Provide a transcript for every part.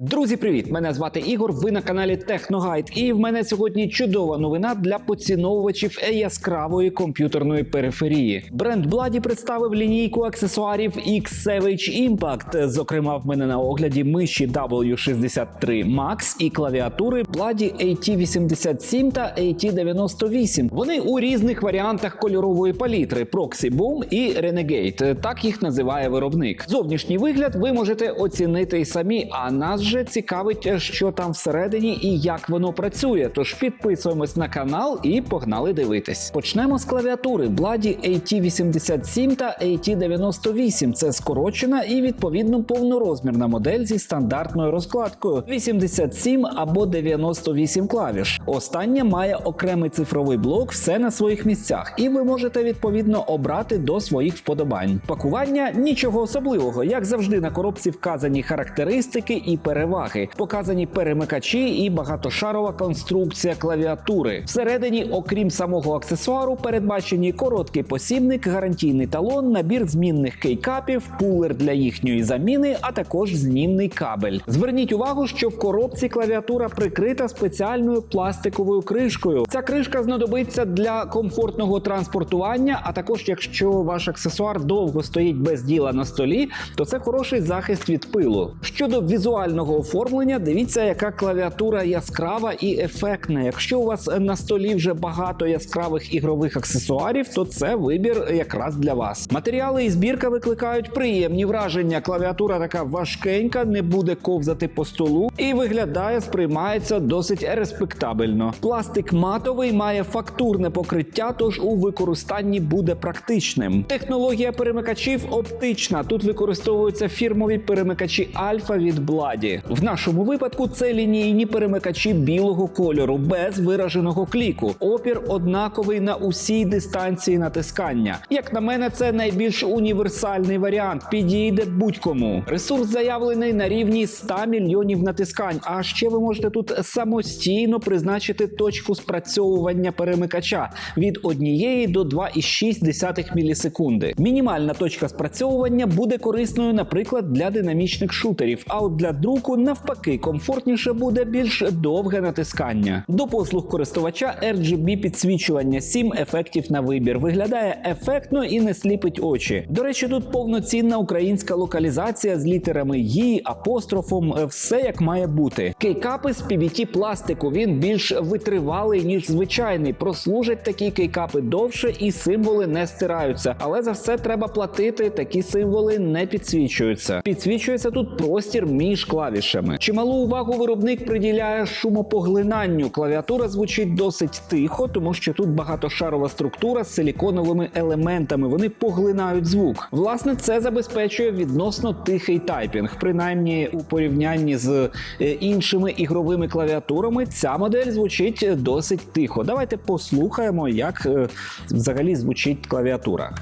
Друзі, привіт! Мене звати Ігор. Ви на каналі Техногайд. І в мене сьогодні чудова новина для поціновувачів яскравої комп'ютерної периферії. Бренд Бладі представив лінійку аксесуарів X-Savage Impact. Зокрема, в мене на огляді миші W63 Max і клавіатури Бладі AT87 та AT98. Вони у різних варіантах кольорової палітри Proxy Boom і Renegade. Так їх називає виробник. Зовнішній вигляд ви можете оцінити й самі. А нас же цікавить, що там всередині і як воно працює. Тож підписуємось на канал і погнали дивитись. Почнемо з клавіатури Бладі AT87 та AT98. Це скорочена і відповідно повнорозмірна модель зі стандартною розкладкою 87 або 98 клавіш. Остання має окремий цифровий блок, все на своїх місцях, і ви можете відповідно обрати до своїх вподобань. Пакування нічого особливого, як завжди на коробці вказані характеристики і переваги, показані перемикачі і багатошарова конструкція клавіатури. Всередині, окрім самого аксесуару, передбачені короткий посібник, гарантійний талон, набір змінних кейкапів, пулер для їхньої заміни, а також знімний кабель. Зверніть увагу, що в коробці клавіатура прикрита спеціальною пластиковою кришкою. Ця кришка знадобиться для комфортного транспортування. А також, якщо ваш аксесуар довго стоїть без діла на столі, то це хороший захист від пилу. Щодо візуального оформлення, дивіться, яка клавіатура яскрава і ефектна. Якщо у вас на столі вже багато яскравих ігрових аксесуарів, то це вибір якраз для вас. Матеріали і збірка викликають приємні враження. Клавіатура така важкенька, не буде ковзати по столу і виглядає, сприймається досить респектабельно. Пластик матовий має фактурне покриття, тож у використанні буде практичним. Технологія перемикачів оптична. Тут використовуються фірмові перемикачі Альфа від Бладі. В нашому випадку це лінійні перемикачі білого кольору без вираженого кліку. Опір однаковий на усій дистанції натискання. Як на мене, це найбільш універсальний варіант. Підійде будь-кому. Ресурс заявлений на рівні 100 мільйонів натискань. А ще ви можете тут самостійно призначити точку спрацьовування перемикача від 1 до 2,6 мілісекунди. Мінімальна точка спрацьовування буде корисною, наприклад, для динамічних шутерів. А от для друку навпаки комфортніше буде більш довге натискання. До послуг користувача RGB підсвічування 7 ефектів на вибір. Виглядає ефектно і не сліпить очі. До речі, тут повноцінна українська локалізація з літерами «ї», апострофом, е, все як має бути. Кейкапи з PBT пластику. Він більш витривалий ніж звичайний. Прослужать такі кейкапи довше і символи не стираються. Але за все треба платити. Такі символи не підсвічуються. Підсвічується тут простір між клавішами. Чималу увагу виробник приділяє шумопоглинанню. Клавіатура звучить досить тихо, тому що тут багатошарова структура з силіконовими елементами. Вони поглинають звук. Власне, це забезпечує відносно тихий тайпінг. Принаймні у порівнянні з е, іншими ігровими клавіатурами, ця модель звучить досить тихо. Давайте послухаємо, як е, взагалі звучить клавіатура.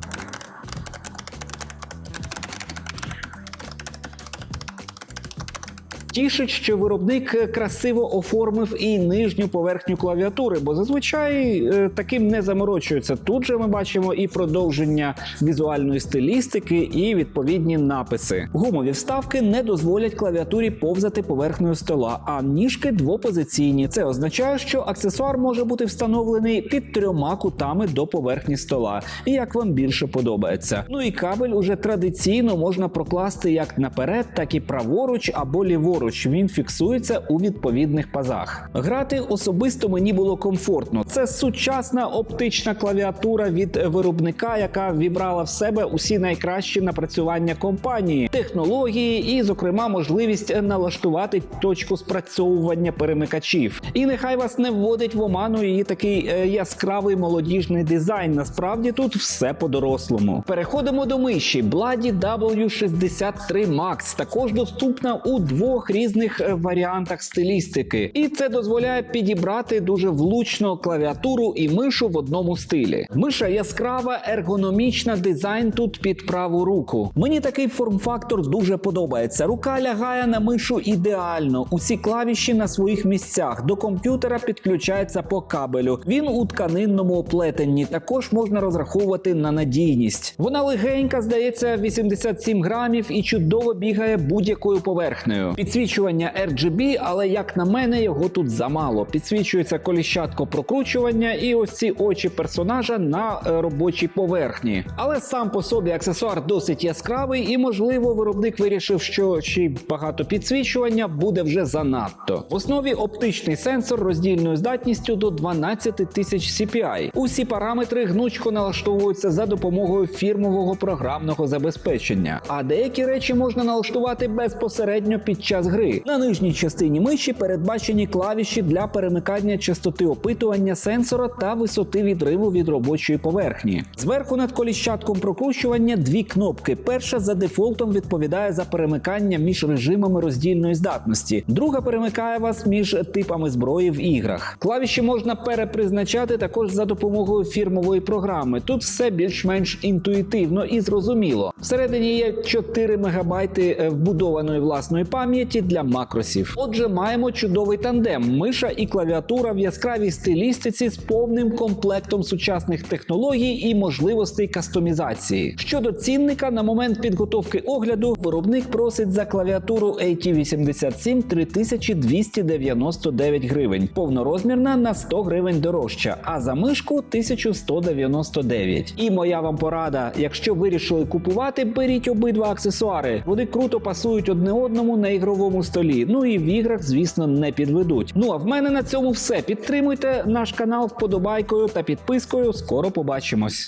Тішить, що виробник красиво оформив і нижню поверхню клавіатури, бо зазвичай е, таким не заморочується. Тут же ми бачимо і продовження візуальної стилістики, і відповідні написи. Гумові вставки не дозволять клавіатурі повзати поверхнею стола, а ніжки двопозиційні. Це означає, що аксесуар може бути встановлений під трьома кутами до поверхні стола, як вам більше подобається. Ну і кабель уже традиційно можна прокласти як наперед, так і праворуч або ліворуч. Він фіксується у відповідних пазах. Грати особисто мені було комфортно. Це сучасна оптична клавіатура від виробника, яка вібрала в себе усі найкращі напрацювання компанії, технології і, зокрема, можливість налаштувати точку спрацьовування перемикачів. І нехай вас не вводить в оману її такий е, яскравий молодіжний дизайн. Насправді тут все по-дорослому. Переходимо до миші. Bladdy W63 Max також доступна у двох різних е, варіантах стилістики, і це дозволяє підібрати дуже влучно клавіатуру і мишу в одному стилі. Миша яскрава, ергономічна, дизайн тут під праву руку. Мені такий форм-фактор дуже подобається. Рука лягає на мишу ідеально. Усі клавіші на своїх місцях. До комп'ютера підключається по кабелю. Він у тканинному оплетенні. Також можна розраховувати на надійність. Вона легенька, здається, 87 грамів і чудово бігає будь-якою поверхнею. Підсвічування RGB, але як на мене, його тут замало. Підсвічується коліщатко прокручування і ось ці очі персонажа на е, робочій поверхні. Але сам по собі аксесуар досить яскравий, і можливо, виробник вирішив, що ще багато підсвічування буде вже занадто. В основі оптичний сенсор роздільною здатністю до 12 тисяч CPI. Усі параметри гнучко налаштовуються за допомогою фірмового програмного забезпечення, а деякі речі можна налаштувати безпосередньо під час гри. На нижній частині миші передбачені клавіші для перемикання частоти опитування сенсора та висоти відриву від робочої поверхні. Зверху над коліщатком прокручування дві кнопки. Перша за дефолтом відповідає за перемикання між режимами роздільної здатності. Друга перемикає вас між типами зброї в іграх. Клавіші можна перепризначати також за допомогою фірмової програми. Тут все більш-менш інтуїтивно і зрозуміло. Всередині є 4 МБ вбудованої власної пам'яті для макросів. Отже, маємо чудовий тандем: миша і клавіатура в яскравій стилістиці з повним комплектом сучасних технологій і можливостей кастомізації. Щодо цінника, на момент підготовки огляду виробник просить за клавіатуру AT87 3299 гривень, повнорозмірна на 100 гривень дорожча, а за мишку 1199. І моя вам порада: якщо вирішили купувати, беріть обидва аксесуари. Вони круто пасують одне одному на ігровому столі. Ну і в іграх, звісно, не підведуть. Ну а в мене на цьому все. Підтримуйте наш канал вподобайкою та підпискою. Скоро побачимось.